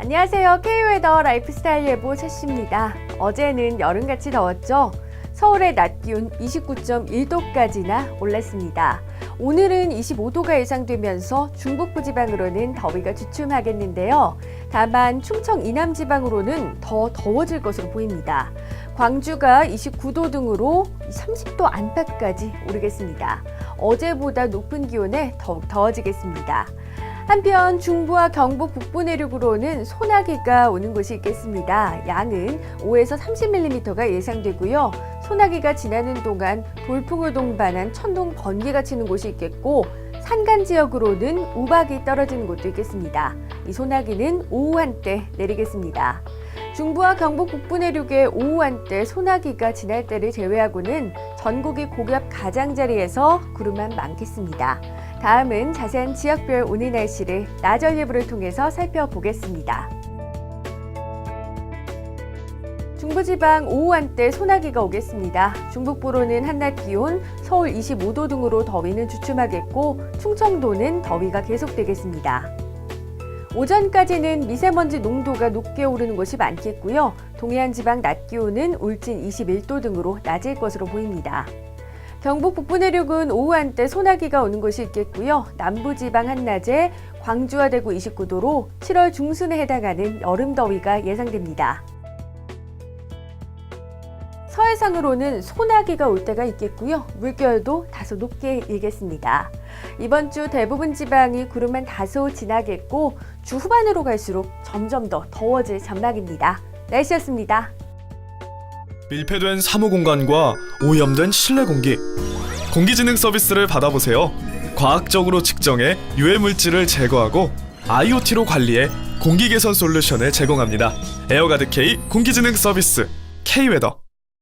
안녕하세요. K웨더 라이프스타일 예보 최씨입니다. 어제는 여름같이 더웠죠? 서울의 낮 기온 29.1도까지나 올랐습니다. 오늘은 25도가 예상되면서 중북부 지방으로는 더위가 주춤하겠는데요. 다만 충청 이남 지방으로는 더 더워질 것으로 보입니다. 광주가 29도 등으로 30도 안팎까지 오르겠습니다. 어제보다 높은 기온에 더욱 더워지겠습니다. 한편 중부와 경북 북부 내륙으로는 소나기가 오는 곳이 있겠습니다. 양은 5에서 30mm가 예상되고요. 소나기가 지나는 동안 돌풍을 동반한 천둥 번개가 치는 곳이 있겠고 산간 지역으로는 우박이 떨어지는 곳도 있겠습니다. 이 소나기는 오후 한때 내리겠습니다. 중부와 경북 북부 내륙의 오후 한때 소나기가 지날 때를 제외하고는 전국이 고기압 가장자리에서 구름만 많겠습니다. 다음은 자세한 지역별 오늘 날씨를 나절 예보를 통해서 살펴보겠습니다. 중부지방 오후 한때 소나기가 오겠습니다. 중북부로는 한낮 기온 서울 25도 등으로 더위는 주춤하겠고 충청도는 더위가 계속되겠습니다. 오전까지는 미세먼지 농도가 높게 오르는 곳이 많겠고요. 동해안 지방 낮 기온은 울진 21도 등으로 낮을 것으로 보입니다. 경북 북부 내륙은 오후 한때 소나기가 오는 곳이 있겠고요. 남부 지방 한낮에 광주와 대구 29도로 7월 중순에 해당하는 여름 더위가 예상됩니다. 서해상으로는 소나기가 올 때가 있겠고요. 물결도 다소 높게 일겠습니다. 이번 주 대부분 지방이 구름만 다소 지나겠고 주 후반으로 갈수록 점점 더 더워질 전망입니다. 날씨였습니다. 밀폐된 사무 공간과 오염된 실내 공기, 공기진흥 서비스를 받아보세요. 과학적으로 측정해 유해 물질을 제거하고 IoT로 관리해 공기 개선 솔루션을 제공합니다. 에어가드 K 공기진흥 서비스 K웨더